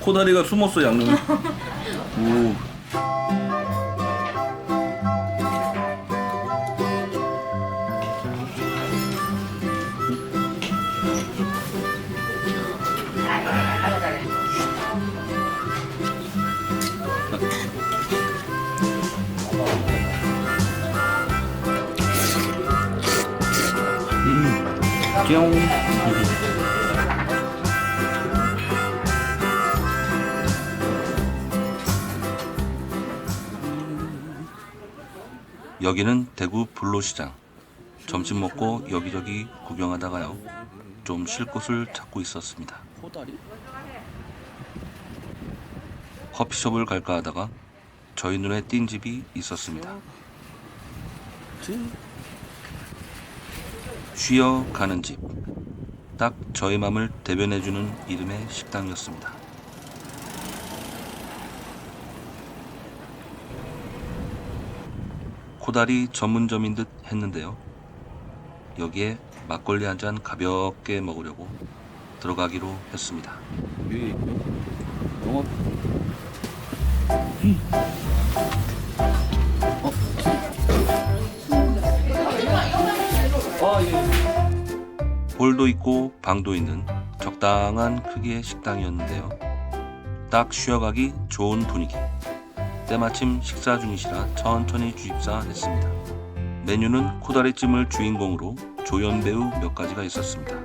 코다리가 숨었어 양념에. 오. 음. 여 기는 대구 불로시장. 점심 먹고 여기저기 구경하다가요. 좀 쉴 곳을 찾고 있었습니다. 커피숍을 갈까 하다가 저희 눈에 띈 집이 있었습니다. 쉬어 가는 집. 딱 저의 맘을 대변해주는 이름의 식당이었습니다. 코다리 전문점인 듯 했는데요. 여기에 막걸리 한 잔 가볍게 먹으려고 들어가기로 했습니다. 영업 어? 아 예. 볼도 있고 방도 있는 적당한 크기의 식당이었는데요. 딱 쉬어가기 좋은 분위기. 때마침 식사 중이시라 천천히 주입사 했습니다. 메뉴는 코다리찜을 주인공으로 조연 배우 몇 가지가 있었습니다.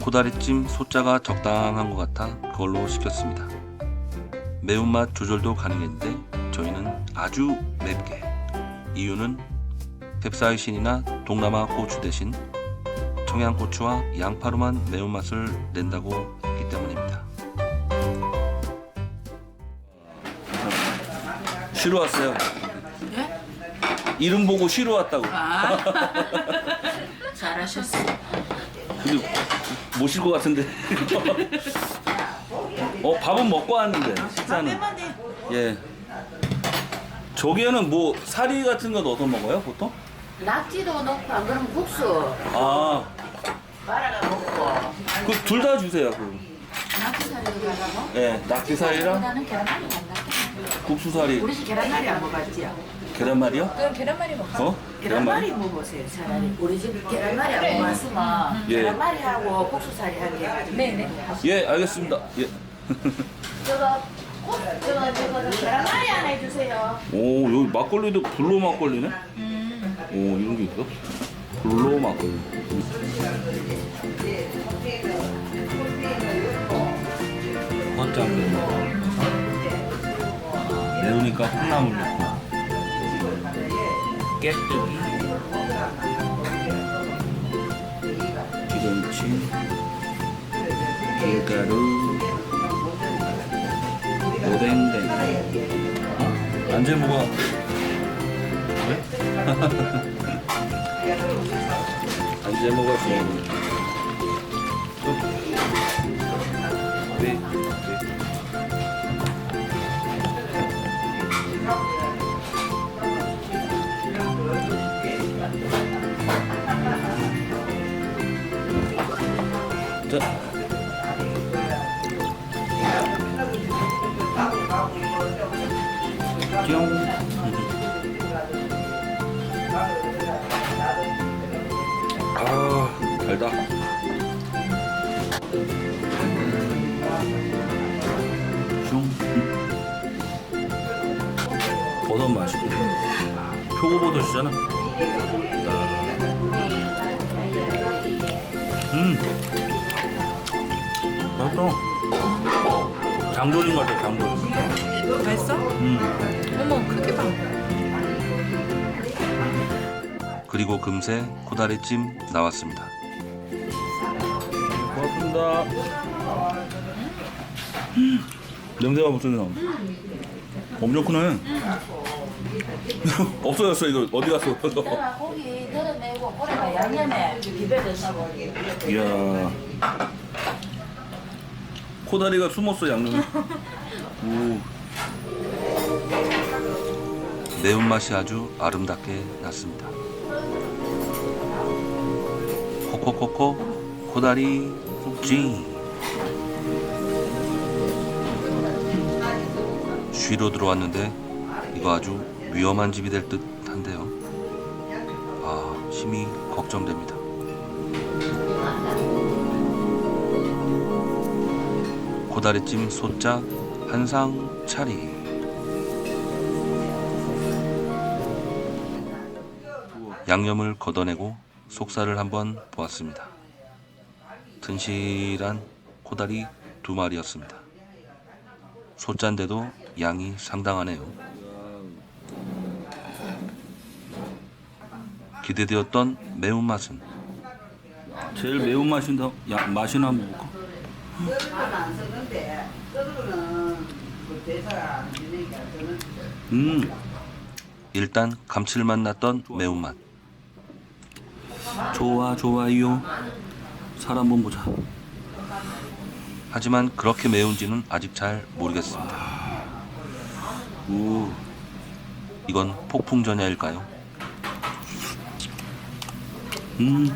코다리찜 소자가 적당한 것 같아 그걸로 시켰습니다. 매운맛 조절도 가능했는데 저희는 아주 맵게. 이유는 캡사이신이나 동남아 고추 대신 청양고추와 양파로만 매운맛을 낸다고 했기 때문입니다. 쉬러 왔어요. 예? 이름 보고 쉬러 왔다고. 아. 잘하셨어. 근데 모실 것 같은데. 어 밥은 먹고 왔는데 식사는. 예. 저기에는 뭐 사리 같은 거 넣어서 먹어요 보통? 낙지도 넣고 안 그러면 국수 아, 말아가 먹고 그 둘 다 주세요. 그. 낙지살이도 가라고? 예, 낙지살이랑 나는 계란말이 안 먹게. 국수살이. 우리 집 계란말이 안 먹었지요? 계란말이요? 그럼 계란말이 먹어. 어? 계란말이 먹으세요 차라리. 우리 집 계란말이 안 먹었으면 예. 계란말이하고 국수살이 하게. 네네. 예, 알겠습니다. 예. 저거 국- 저거 저거 계란말이 하나 해주세요. 오, 여기 막걸리도 블로 막걸리네? 오, 이런 게 있어? 블로 막걸리. 헛장 매우니까 콩나물 넣고. 깨뜨기. 기름치. 밀가루. 오뎅땡. 어? 안재무가 왜? 안재무가 좋아 자. 뿅. 아, 달다. 슝. 버섯 맛있고. 표고버섯이잖아. 음. 맛있어. 장조림 같아, 장조림. 맛있어? 음. 어머, 크게 봐. 그리고 금세 코다리찜 나왔습니다. 고맙습니다. 냄새가 무슨 나? 엄청 크네. 없어졌어 이거 어디 갔어? 고기 덜어내고 고래가 양념에 비벼졌어. 이야. 코다리가 숨었어 양념에. 오. 매운맛이 아주 아름답게 났습니다. 코코코코 코다리 찜. 쉬러 들어왔는데 이거 아주 위험한 집이 될 듯한데요. 아, 심히 걱정됩니다. 고다리찜 소자 한상 차리. 양념을 걷어내고 속살을 한번 보았습니다. 튼실한 코다리 두 마리였습니다. 소짠데도 양이 상당하네요. 기대되었던 매운맛은 제일 매운 맛이 더 야, 맛이나 한번? 음, 일단 감칠맛 났던 매운맛. 좋아 좋아요. 살 한번 보자. 하지만 그렇게 매운지는 아직 잘 모르겠습니다. 오, 이건 폭풍 전야일까요? 음,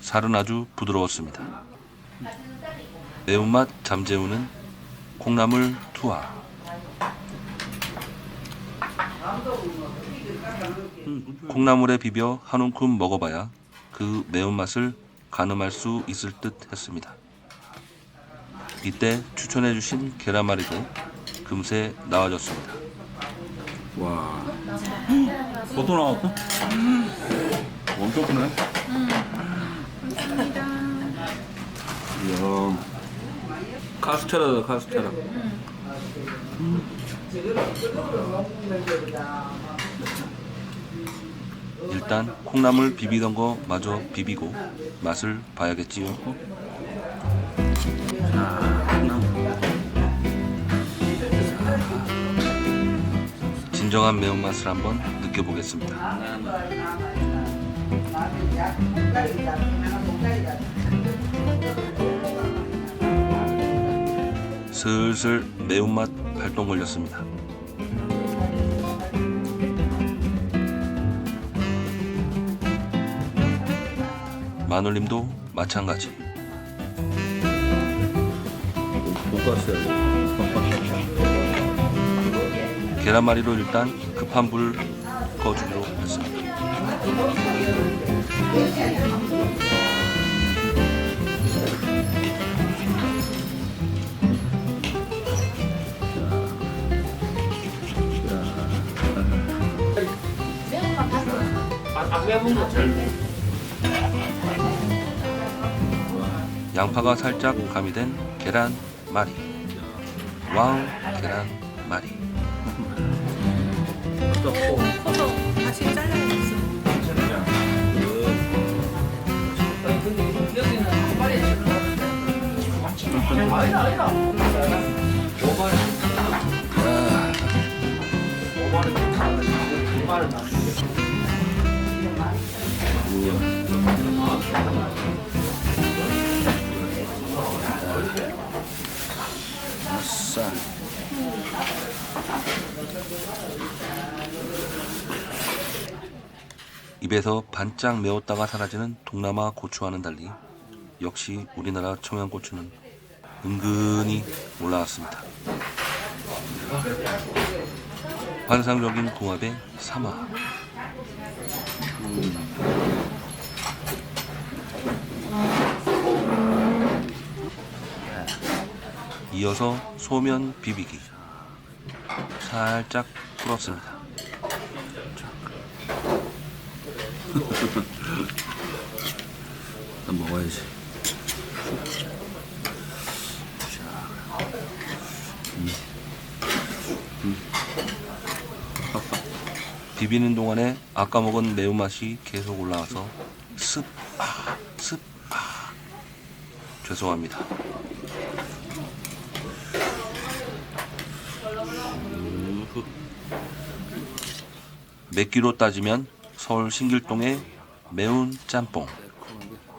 살은 아주 부드러웠습니다. 매운맛 잠재우는 콩나물 투하. 콩나물에 비벼 한 움큼 먹어봐야 그 매운맛을 가늠할 수 있을 듯 했습니다. 이때 추천해주신 계란말이도 금세 나와졌습니다. 와, 너도 나왔어? 엄청 크네. 이야, 카스테라다 카스테라. 일단 콩나물 비비던 거 마저 비비고 맛을 봐야겠지요. 진정한 매운맛을 한번 느껴보겠습니다. 슬슬 매운맛 발동 걸렸습니다. 마눌님도 마찬가지. 계란말이로 일단 급한 불 꺼주기로 했습니다. 양파가 살짝 가미된 계란 말이. 와우, 계란 말이. 커서 다시 잘라야겠어. 아 싸. 입에서 반짝 매웠다가 사라지는 동남아 고추와는 달리 역시 우리나라 청양고추는 은근히 올라왔습니다. 환상적인 궁합의 삼화. 이어서 소면 비비기. 살짝 풀었습니다. 난 먹어야지. 비비는 동안에 아까 먹은 매운맛이 계속 올라와서 습, 아, 습, 아. 죄송합니다. 맵기로 따지면 서울 신길동의 매운 짬뽕,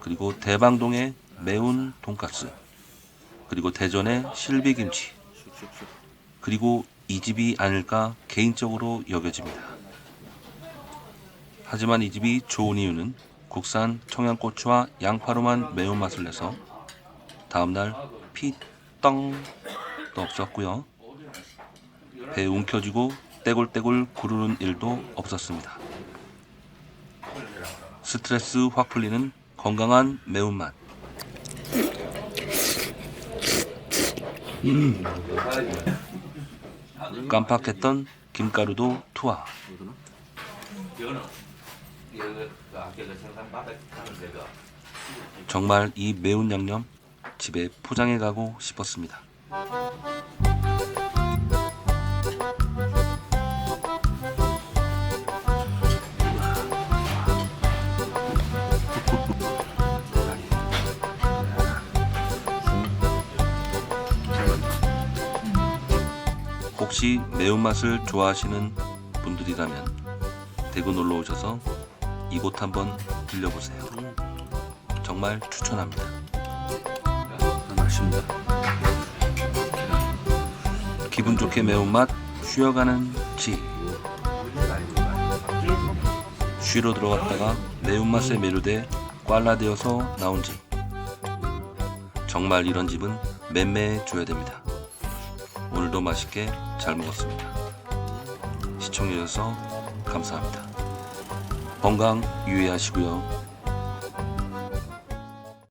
그리고 대방동의 매운 돈가스, 그리고 대전의 실비김치, 그리고 이 집이 아닐까 개인적으로 여겨집니다. 하지만 이 집이 좋은 이유는 국산 청양고추와 양파로만 매운맛을 내서 다음날 피떡도 없었고요. 배 움켜쥐고 떼굴떼굴 구르는 일도 없었습니다. 스트레스 확 풀리는 건강한 매운맛. 깜빡했던 김가루도 투하. 정말 이 매운 양념 집에 포장해 가고 싶었습니다. 혹시 매운맛을 좋아하시는 분들이라면 대구 놀러 오셔서 이곳 한번 들려보세요. 정말 추천합니다. 맛있습니다. 기분 좋게 매운맛 쉬어가는 집. 쉬러 들어갔다가 매운맛에 매료돼 꽐라되어서 나온 집. 정말 이런 집은 맴매해 줘야 됩니다. 오늘도 맛있게 잘 먹었습니다. 시청해주셔서 감사합니다. 건강 유의하시고요.